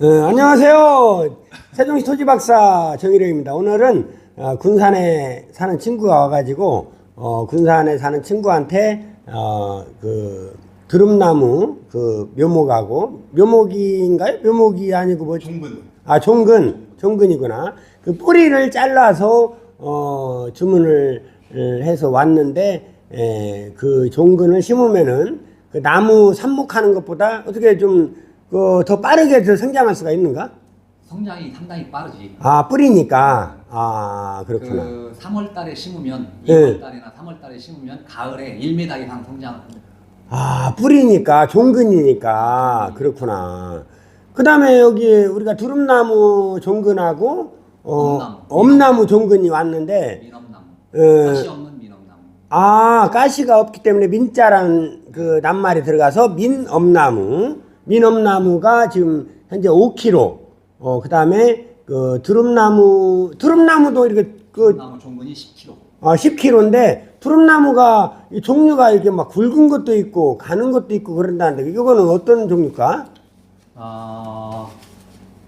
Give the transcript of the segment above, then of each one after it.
어, 안녕하세요. 세종시 토지박사 정일영입니다. 오늘은 어, 군산에 사는 친구가 와가지고 어, 군산에 사는 친구한테 어, 그 드rum나무 그 묘목하고 묘목인가요? 묘목이 아니고 뭐 종근. 아 종근 종근이구나. 그 뿌리를 잘라서 어, 주문을 해서 왔는데 에, 그 종근을 심으면은 그 나무 삽목하는 것보다 어떻게 좀 그 더 빠르게 더 성장할 수가 있는가? 성장이 상당히 빠르지. 아 뿌리니까 아 그렇구나. 그 3월 달에 심으면 예. 2월 달이나 3월 달에 심으면 가을에 1m 이상 성장합니다. 아 뿌리니까 종근이니까 그렇구나. 그 다음에 여기 우리가 두릅나무 종근하고 어, 엄나무. 엄나무 종근이 왔는데 민엄나무. 예. 가시 없는 민엄나무. 아 가시가 없기 때문에 민자라는 그 낱말이 들어가서 민엄나무 민엄나무가 지금 현재 5kg 어 그 다음에 그 두릅나무 두릅나무도 이렇게 그 나무 종근이 10kg. 아, 10kg인데 두릅나무가 이 종류가 이렇게 막 굵은 것도 있고 가는 것도 있고 그런다는데 이거는 어떤 종류일까? 아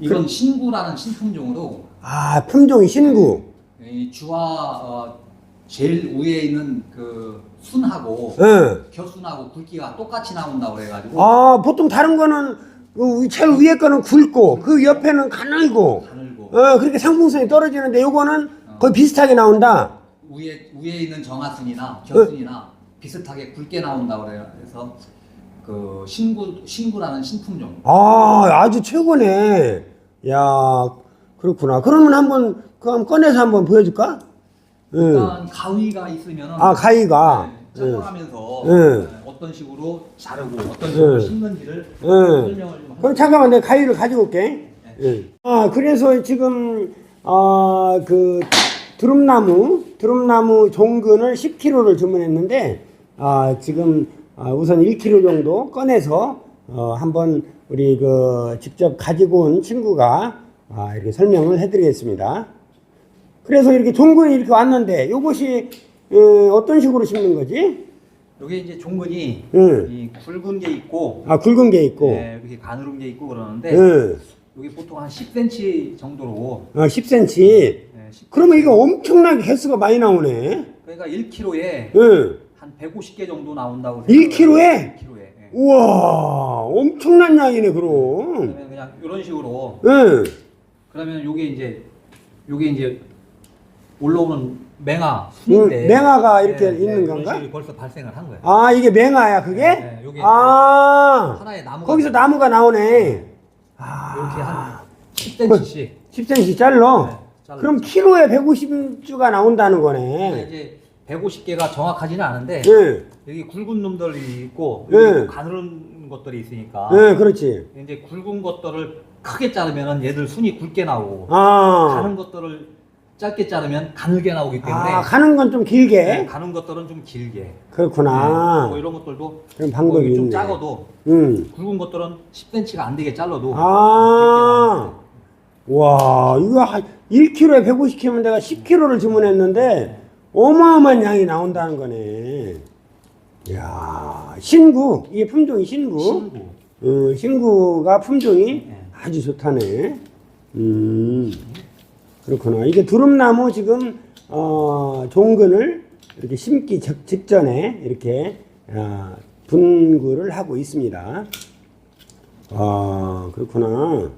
이건 신구라는 신품종으로 아 품종이 신구. 이 주와 어, 제일 위에 있는 그 순하고 응. 겨순하고 굵기가 똑같이 나온다고 그래가지고 아 보통 다른 거는 그 제일 위에 거는 굵고 그 옆에는 가늘고 가늘고 어 그렇게 상품성이 떨어지는데 요거는 거의 비슷하게 나온다. 위에 위에 있는 정화순이나 네. 겨순이나 비슷하게 굵게 나온다고. 그래서 그 신구 신구라는 신품종. 아 아주 최고네. 야 그렇구나. 그러면 한번 그 한번 꺼내서 한번 보여줄까? 응. 일단 가위가 있으면은 아 가위가. 네, 작업하면서 응. 네, 어떤 식으로 자르고 어떤 식으로 응. 심는지를 응. 설명을 좀 그럼 잠깐만 내가 가위를 가지고 올게. 예. 아 그래서 지금 아그 드rum나무 드rum나무 종근을 10kg를 주문했는데 아 지금 아, 우선 1kg 정도 꺼내서 어, 한번 우리 그 직접 가지고 온 친구가 아, 이렇게 설명을 해드리겠습니다. 그래서 이렇게 종근이 이렇게 왔는데 이것이 어, 어떤 식으로 심는 거지? 여기 이제 종근이 응. 이 굵은 게 있고 아 굵은 게 있고, 네, 이렇게 가늘은 게 있고 그러는데 응. 여기 보통 한 10cm 정도로 어, 10cm. 네, 10 그러면 이거 엄청나게 개수가 많이 나오네. 그러니까 1kg에 응. 한 150개 정도 나온다고 1kg 에? 1kg에 예. 우와, 엄청난 양이네, 그럼. 그러면 그냥 이런 식으로 응. 그러면 요게 이제 요게 이제 올라오는 맹아 응, 순인데 맹아가 이렇게 네, 있는 네, 건가? 식으로 벌써 발생을 한 거예요. 아, 이게 맹아야, 그게? 네, 네, 요게 아, 하나의 나무가 거기서 나무가 나오네. 이렇게 아, 한 10cm씩 10cm 잘라. 네. 그럼 키로에 150주가 나온다는 거네. 이제 150개가 정확하지는 않은데 응, 여기 굵은 놈들이 있고 네. 여기 또 가늘은 것들이 있으니까 응, 그렇지. 이제 굵은 것들을 크게 자르면은 얘들 순이 굵게 나오고 아, 가는 것들을 짧게 자르면 가늘게 나오기 때문에 아, 가는 건 좀 길게. 네, 가는 것들은 좀 길게 그렇구나. 네, 뭐 이런 것들도 그런 방법이 뭐 좀 있네. 작아도 응. 굵은 것들은 10cm가 안 되게 잘라도 아, 와, 이거 한 1kg에 150kg면 내가 10kg를 주문했는데 어마어마한 양이 나온다는 거네. 야, 신구, 이게 품종이 신구. 신구 어, 신구가 품종이 네. 아주 좋다네. 음, 그렇구나. 이게 두릅나무 지금 어, 종근을 이렇게 심기 적- 직전에 이렇게 아, 분구를 하고 있습니다. 아, 그렇구나.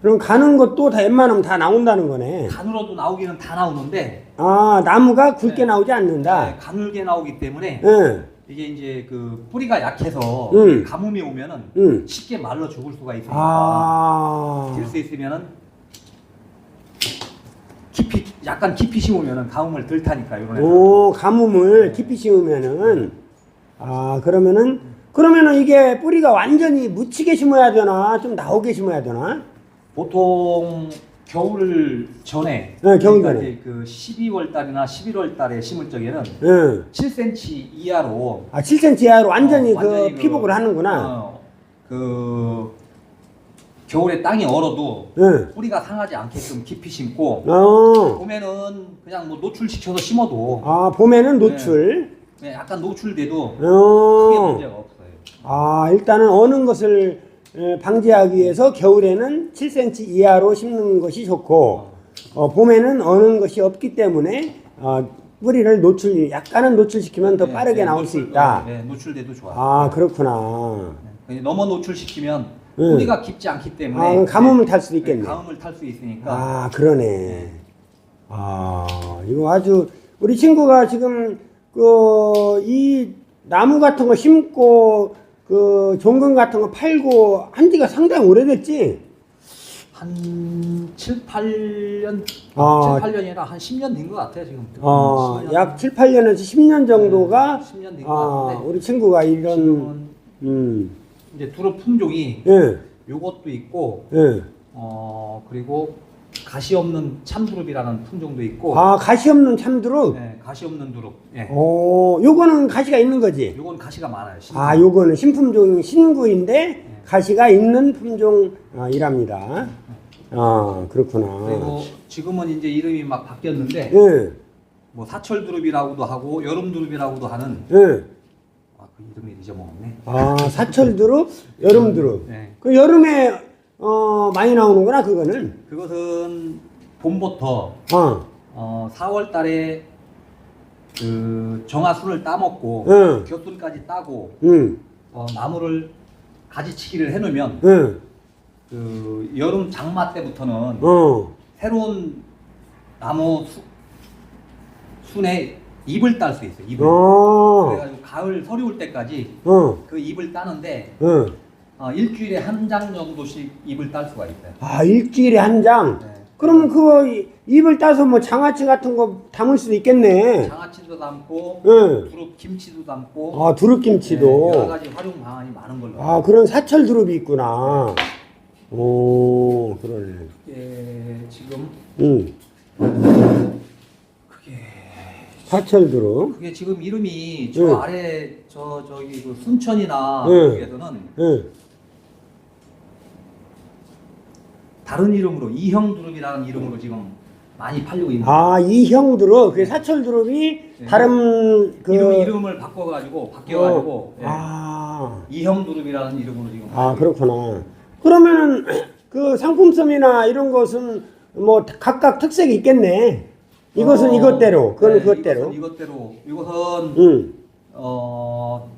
그럼 가는 것도 다 웬만하면 다 나온다는 거네. 가늘어도 나오기는 다 나오는데 아, 나무가 굵게 네. 나오지 않는다. 네, 가늘게 나오기 때문에 응, 이게 이제 그 뿌리가 약해서 음. 가뭄이 오면은 응. 쉽게 말라 죽을 수가 있으니까 아, 될수 있으면은 깊이 약간 깊이 심으면은 가뭄을 덜 타니까 이런 애들. 오, 가뭄을 깊이 심으면은, 아, 그러면은, 그러면은 이게 뿌리가 완전히 묻히게 심어야 되나? 좀 나오게 심어야 되나? 보통 겨울 전에 네, 겨울 그러니까 전에. 이제 그 12월 달이나 11월 달에 심을 적에는 응. 7cm 이하로 아, 7cm 이하로 완전히 어, 그 완전히 피복을 하는구나. 어, 그 겨울에 땅이 얼어도 응. 뿌리가 상하지 않게끔 깊이 심고 어. 봄에는 그냥 뭐 노출시켜서 심어도 아, 봄에는 노출. 네, 약간 노출돼도 크게 어. 문제가 없어요. 아, 일단은 어느 것을 에, 방지하기 위해서 겨울에는 7cm 이하로 심는 것이 좋고 어, 봄에는 어는 것이 없기 때문에 어, 뿌리를 노출 약간은 노출시키면 더 네, 빠르게 네, 나올 노출, 수 있다. 네, 노출돼도 좋아요. 아 그렇구나. 네, 너무 노출시키면 네. 뿌리가 깊지 않기 때문에 아, 그럼 가뭄을 탈 수도 네, 있겠네. 가뭄을 탈 수 있으니까 아 그러네. 아 이거 아주 우리 친구가 지금 그 이 나무 같은 거 심고 그 종근 같은 거 팔고 한 지가 상당히 오래됐지. 한 7, 8년 아. 7, 8년이라 한 10년 된 것 같아요 지금. 어, 10년. 약 7, 8년에서 10년 정도가 네, 10년 된 것 아, 같은데. 우리 친구가 이런 지금은 음. 이제 두릅 품종이 예. 요것도 있고 예. 어 그리고 가시 없는 참두릅이라는 품종도 있고 아, 가시 없는 참두릅. 네, 가시 없는 두릅. 예. 어, 요거는 가시가 있는 거지. 요건 가시가 많아요. 신품. 아, 요거는 신품종 신구인데 가시가 있는 품종이랍니다. 아, 그렇구나. 그리고 지금은 이제 이름이 막 바뀌었는데 예. 뭐 사철 두릅이라고도 하고 여름 두릅이라고도 하는 예. 아그 이름을 잊어먹었네. 아, 사철 두릅, 여름 두릅. 네. 그 여름에 어, 많이 나오는구나, 그거는. 그것은 봄부터 어. 어 4월 달에 그 정화순을 따먹고 응. 곁순까지 따고 응. 어, 나무를 가지치기를 해놓으면 응. 그 여름 장마 때부터는 어. 새로운 나무 수, 순에 잎을 딸 수 있어요. 잎을. 어. 그래가지고 가을 서리 올 때까지 어. 그 잎을 따는데 어. 어, 일주일에 한 장 정도씩 잎을 딸 수가 있어요. 아, 일주일에 한 장. 네. 그거 이- 잎을 따서 뭐 장아찌 같은 거 담을 수도 있겠네. 장아찌도 담고 응. 두릅 김치도 담고 아, 두릅김치도. 네, 여러 가지 활용 방안이 많은 걸로. 아, 그런 사철 두릅이 있구나. 오, 그러네. 예, 지금 응. 그게 사철 두릅. 그게 지금 이름이 저 응. 아래 저 저기 그 순천이나 응. 여기에서는 응. 다른 이름으로 이형두릅이라는 이름으로 지금 많이 팔리고 있는. 아, 이형 두릅. 그 사철 두릅이 네. 다른 그. 이름 이름을 바꿔가지고 바뀌어가지고 어. 예. 아. 이형두릅이라는 이름으로 지금. 아, 그렇구나. 그러면은 그 상품성이나 이런 것은 뭐 각각 특색이 있겠네. 이것은 어, 이것대로, 그거는 네, 그것대로. 이것은 이것대로. 이것은 응. 어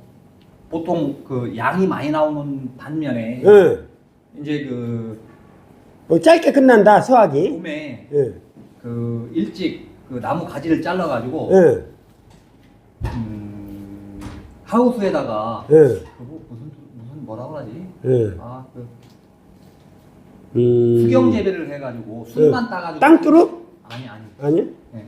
보통 그 양이 많이 나오는 반면에 응. 이제 그 어, 짧게 끝난다, 수확이. 봄에 응. 그 일찍 그 나무 가지를 잘라가지고 응. 음, 하우스에다가 응. 그 뭐, 무슨 무슨 뭐라 그러지? 응. 아그 음. 수경 재배를 해가지고 순만 따가지고 땅두릅? 아니 아니 아니요? 네.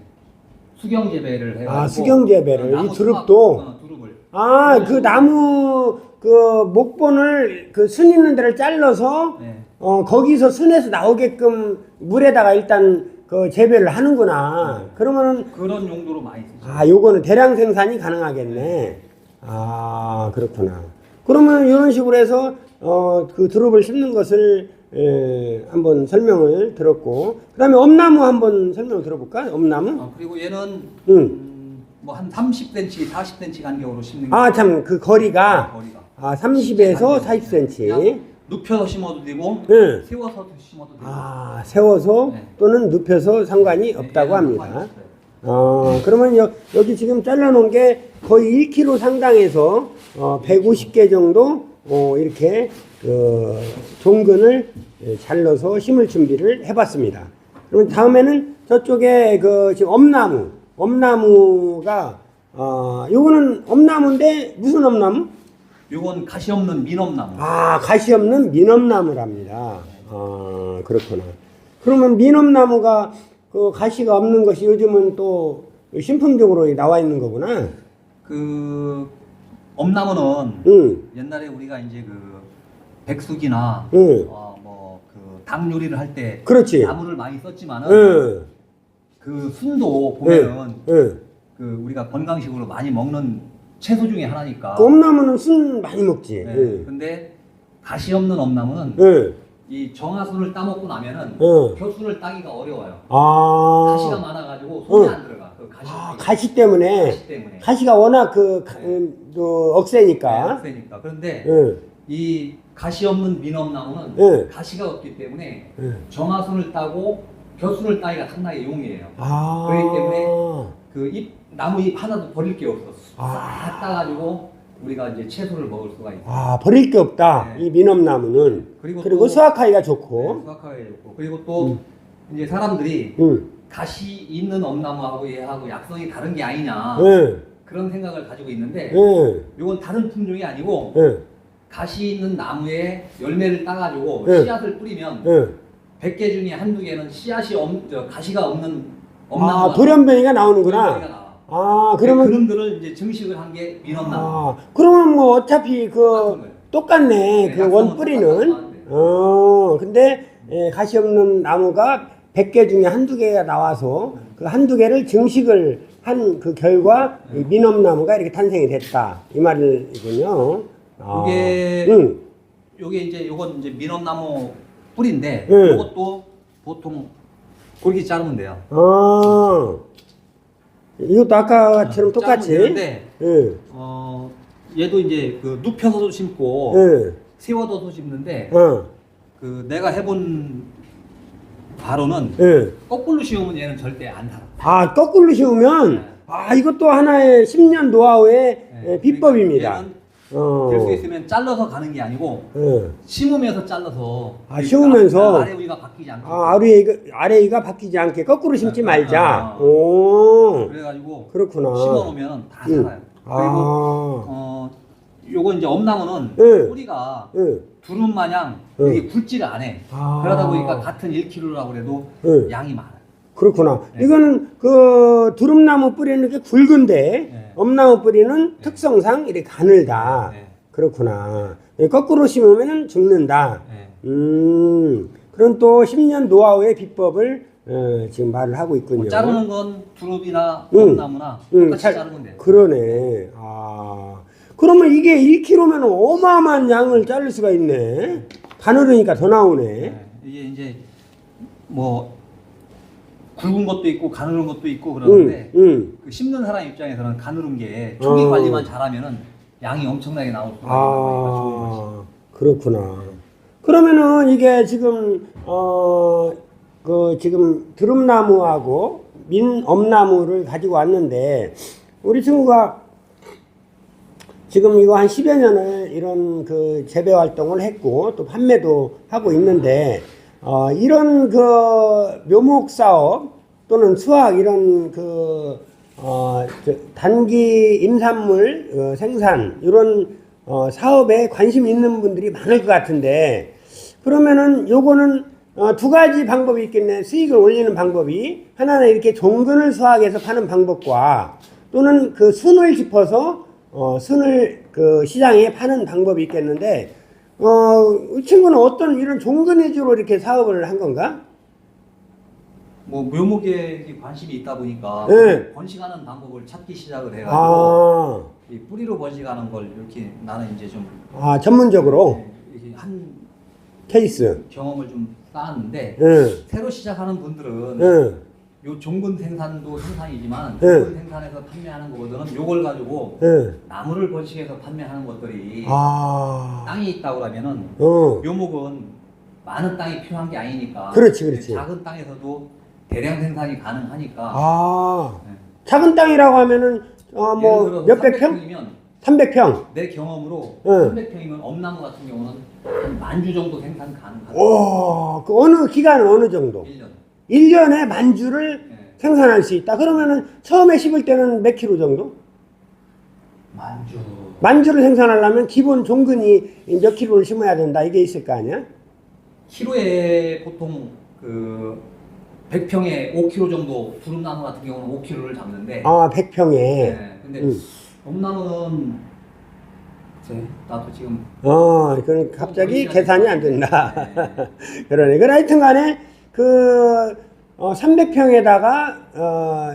수경 재배를 해가지고 아, 수경 재배를. 어, 이 두릅도? 어, 두릅을 아, 그 나무 그 목본을 그 순 있는 데를 잘라서 네. 어 거기서 순에서 나오게끔 물에다가 일단 그 재배를 하는구나. 그러면은 그런 용도로 많이 쓰죠. 아 요거는 대량 생산이 가능하겠네. 아 그렇구나. 그러면 이런 식으로 해서 어그 두릅을 심는 것을 에, 한번 설명을 들었고 그다음에 엄나무 한번 설명을 들어볼까? 엄나무? 어, 그리고 얘는 응. 음, 뭐한 30cm, 40cm 간격으로 심는 게아참 그 거리가 거리가 아 30에서 그냥 40cm. 눕혀서 심어도 되고 응. 세워서 심어도 되고 아 세워서 네. 또는 눕혀서 상관이 없다고 얘는 합니다. 어, 그러면 여, 여기 지금 잘라놓은 게 거의 1kg 상당해서 어, 150개 정도 어, 이렇게 그 종근을 예, 잘라서 심을 준비를 해봤습니다. 그러면 다음에는 저쪽에 그 지금 엄나무, 엄나무가 어, 요거는 엄나무인데 무슨 엄나무? 요건 가시 없는 민엄나무. 아, 가시 없는 민엄나무랍니다. 아, 그렇구나. 그러면 민엄나무가 그 가시가 없는 것이 요즘은 또 신품종으로 나와 있는 거구나. 그 엄나무는 응, 옛날에 우리가 이제 그 백숙이나 응. 어, 뭐그 닭 요리를 할 때 그렇지. 나무를 많이 썼지만은 응, 그 순도 보면은 응. 그 우리가 건강식으로 많이 먹는 채소 중에 하나니까. 그 엄나무는 순 많이 먹지. 네. 응, 근데 가시 없는 엄나무는 응, 이 정화순을 따먹고 나면은 응. 겨순을 따기가 어려워요. 아, 가시가 많아가지고 손이 응. 안 가시, 아. 가시 때문에. 가시 때문에. 가시가 워낙 그, 가- 음, 그 네, 억세니까. 세니까. 그런데 응, 이 가시 없는 민엄나무는 예. 가시가 없기 때문에 예. 정화순을 따고 벼순을 따기가 상당히 용이해요. 아. 그렇기 때문에 그 잎 나무 잎 하나도 버릴 게 없어. 아. 싹 따가지고 우리가 이제 채소를 먹을 수가 있어. 아, 버릴 게 없다. 네. 이 미넘나무는. 그리고 그리고 또- 수확하기가 좋고. 수확하기 좋고 그리고 또 이제 사람들이 응. 가시 있는 엄나무하고 얘하고 약성이 다른 게 아니냐 예. 그런 생각을 가지고 있는데 예. 이건 다른 품종이 아니고 예. 가시 있는 나무에 열매를 따가지고 네. 씨앗을 뿌리면 예. 100개 중에 한두 개는 씨앗이 없, 저 가시가 없는 아, 엄나무가 돌연변이가 나오는구나. 아, 그러면 그러면 그런들을 이제 증식을 한 게 민엄나무. 아, 그러면 뭐 어차피 그 거예요. 똑같네. 네, 그 약성은 원 뿌리는. 똑같은 거 어, 근데 예, 가시 없는 나무가 100개 중에 한두 개가 나와서 그 한두 개를 증식을 한 그 결과 이 미넘나무가 이렇게 탄생이 됐다. 이 말이군요. 아, 이게 응. 요게 이제 요건 이제 민엄나무 뿌리인데 네. 요것도 보통 그렇게 자르면 돼요. 아, 이것도 아까처럼 똑같이. 자르면 되는데 예, 어 얘도 이제 그 눕혀서도 심고 예, 세워둬도 심는데 어, 그 내가 해본 바로는 예. 거꾸로 씌우면 얘는 절대 안 살아. 아, 거꾸로 씌우면, 네. 아, 이것도 하나의 10년 노하우의 네. 예, 비법입니다. 얘는 어. 될수 있으면 잘라서 가는 게 아니고 예. 심으면서 잘라서 아, 심으면서? 아래 위가 바뀌지 않고 아, 아래이가, 아래이가 바뀌지 않게 거꾸로 심지 아, 말자. 아, 아. 오, 그래가지고 그렇구나. 심어놓으면 다 응. 살아요. 아. 그리고 어 요거 이제 엄나무는 네. 뿌리가 예, 두릅 마냥 네. 이게 굵지를 않아. 아. 그러다 보니까 같은 1kg라고 해도 네. 양이 많아요. 그렇구나. 네. 이거는 그 두릅나무 뿌리는 게 굵은데, 네. 엄나무 뿌리는 특성상 이렇게 가늘다. 네. 그렇구나. 예, 거꾸로 심으면 죽는다. 네. 음, 그런 또 10년 노하우의 비법을 어, 지금 말을 하고 있군요. 뭐 자르는 건 두릅이나 응. 엄나무나 응, 똑같이 잘- 자르면 돼요. 그러네. 아, 그러면 이게 1kg면 어마어마한 양을 자를 수가 있네. 바늘으니까 더 나오네. 네. 이게 이제 뭐 굵은 것도 있고 가누른 것도 있고 응, 그러는데 응. 그 심는 사람 입장에서는 가누른 게 초기 어. 관리만 잘하면은 양이 엄청나게 나올 수가 있는 거니까 좋은 거지. 아, 그렇구나. 그러면은 이게 지금 어 그 지금 드rum나무하고 민엄나무를 가지고 왔는데 우리 친구가 지금 이거 한 10여 년을 이런 그 재배 활동을 했고 또 판매도 하고 있는데 어 이런 그 묘목 사업 또는 수학 이런 그 어, 저 단기 임산물 어, 생산 이런 어, 사업에 관심 있는 분들이 많을 것 같은데 그러면은 요거는 어, 두 가지 방법이 있겠네. 수익을 올리는 방법이 하나는 이렇게 종근을 수확해서 파는 방법과 또는 그 순을 짚어서 어, 순을 그 시장에 파는 방법이 있겠는데 어, 이 친구는 어떤 이런 종근 위주로 이렇게 사업을 한 건가? 뭐 묘목에 관심이 있다 보니까 네. 번식하는 방법을 찾기 시작을 해가지고 아, 이 뿌리로 번식하는 걸 이렇게 나는 이제 좀 아 전문적으로 이렇게 한 케이스. 경험을 좀 쌓았는데 응, 새로 시작하는 분들은 응. 요 종근 생산도 생산이지만 네. 종근 생산해서 판매하는 것보다는 요걸 가지고 응. 나무를 번식해서 판매하는 것들이 아, 땅이 있다 그러면은 어, 묘목은 많은 땅이 필요한 게 아니니까 그렇지, 그렇지. 작은 땅에서도 대량 생산이 가능하니까 아, 네. 작은 땅이라고 하면은 어, 뭐 몇백 평, 300평이면 300평. 내 경험으로 네. 300평이면 엄나무 같은 경우는 한 만주 정도 생산 가능하다. 오, 그 어느 기간 어느 정도? 1년. 1년에 만 주를 네. 생산할 수 있다. 그러면은 처음에 심을 때는 몇 킬로 정도? 만 주. 만 주를 생산하려면 기본 종근이 몇 킬로를 심어야 된다. 이게 있을 거 아니야? 키로에 보통 그 100평에 5kg 정도 두릅나무 같은 경우는 5kg를 잡는데 아, 100평에. 네. 근데 음. 엄나무는 글쎄 나도 지금 어, 그건 갑자기 어, 계산이 안 된다. 네. 그러네. 그 하여튼 간에 그 어, 300평에다가 어,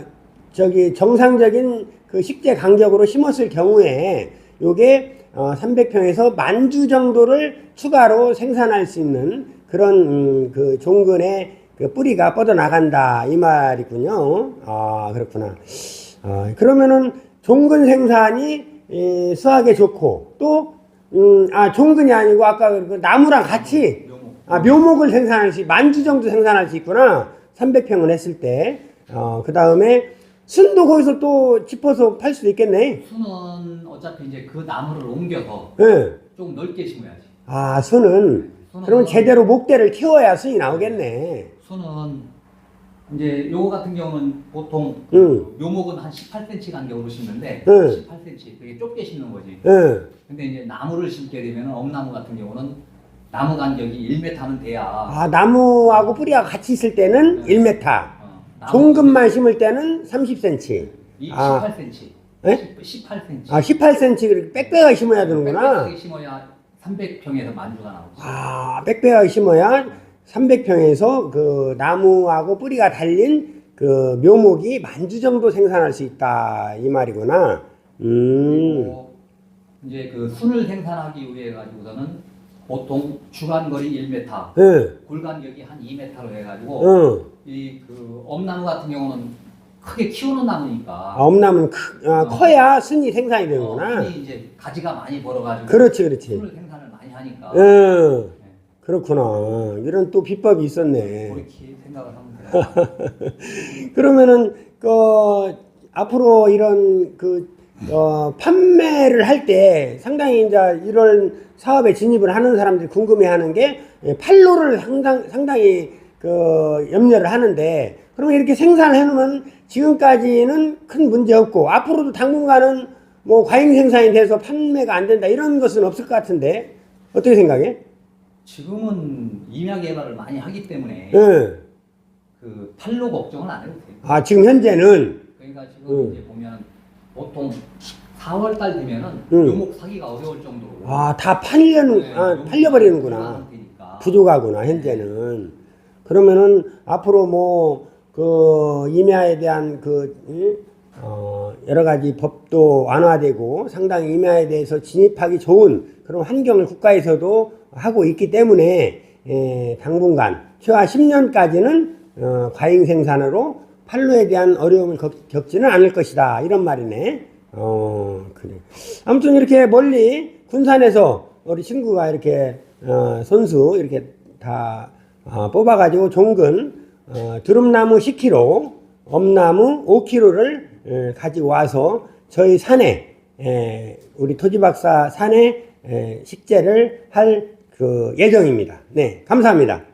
저기 정상적인 그 식재 간격으로 심었을 경우에 요게 어, 300평에서 만 주 정도를 추가로 생산할 수 있는 그런 음, 그 종근의 그 뿌리가 뻗어 나간다 이 말이군요. 아 그렇구나. 아, 그러면은 종근 생산이 이, 수학에 좋고 또 음, 아 종근이 아니고 아까 그 나무랑 같이. 아 묘목을 생산할 수 만주 정도 생산할 수 있구나. 300평을 했을 때. 어, 그 다음에 순도 거기서 또 짚어서 팔 수도 있겠네. 순은 어차피 이제 그 나무를 옮겨서 예. 조금 넓게 심어야지. 아 순은 순은 그러면 제대로 목대를 키워야 순이 나오겠네. 순은 이제 요거 같은 경우는 보통 응. 묘목은 한 18cm 간격으로 심는데 응. 18cm 되게 좁게 심는 거지. 예. 근데 이제 나무를 심게 되면 엄나무 같은 경우는 나무 간격이 1m는 돼야 아 나무하고 뿌리가 같이 있을 때는 네. 1m. 어, 나무 종근만 심을 때는 30cm. 이 아. 18cm. 예? 18cm. 아 18cm 빽빽하게 심어야 되는구나. 빽빽하게 심어야 300평에서 만주가 나오지. 아 빽빽하게 심어야 300평에서 그 나무하고 뿌리가 달린 그 묘목이 만주 정도 생산할 수 있다 이 말이구나. 음. 그리고 이제 그 순을 생산하기 위해 가지고서는 보통 주간거리 1m, 예. 굴간격이 한 2m로 해가지고 어. 이그 엄나무 같은 경우는 크게 키우는 나무니까 아, 엄나무는 크, 아, 커야 순이 생산이 되는구나. 어, 순이 이제 가지가 많이 벌어가지고 그렇지 그렇지. 순을 생산을 많이 하니까 예. 그렇구나. 이런 또 비법이 있었네. 그렇게 생각을 하면 돼요. 그러면은 그 앞으로 이런 그 어, 판매를 할 때 상당히 이제 이런 사업에 진입을 하는 사람들이 궁금해하는 게 예, 판로를 상당 상당히 그 염려를 하는데 그러면 이렇게 생산해 놓으면 지금까지는 큰 문제 없고 앞으로도 당분간은 뭐 과잉 생산이 돼서 판매가 안 된다 이런 것은 없을 것 같은데 어떻게 생각해? 지금은 임야 개발을 많이 하기 때문에 예. 그 판로 걱정은 안 해도 돼요. 아 지금 현재는 그러니까 지금 음. 이제 보면은 보통 4월 달 되면은 음. 묘목 사기가 어려울 정도로 아 다 팔려는 네, 아, 팔려버리는구나. 상태니까. 부족하구나 현재는 그러면은 앞으로 뭐 그 임야에 대한 그 응? 어, 여러 가지 법도 완화되고 상당히 임야에 대해서 진입하기 좋은 그런 환경을 국가에서도 하고 있기 때문에 에, 당분간 최하 10년까지는 어, 과잉 생산으로 판로에 대한 어려움을 겪, 겪지는 않을 것이다 이런 말이네. 어 그래. 아무튼 이렇게 멀리 군산에서 우리 친구가 이렇게 어, 손수 이렇게 다 어, 뽑아가지고 종근 어, 두릅나무 10kg, 엄나무 5kg를 가지고 와서 저희 산에 에, 우리 토지박사 산에 에, 식재를 할 그 예정입니다. 네, 감사합니다.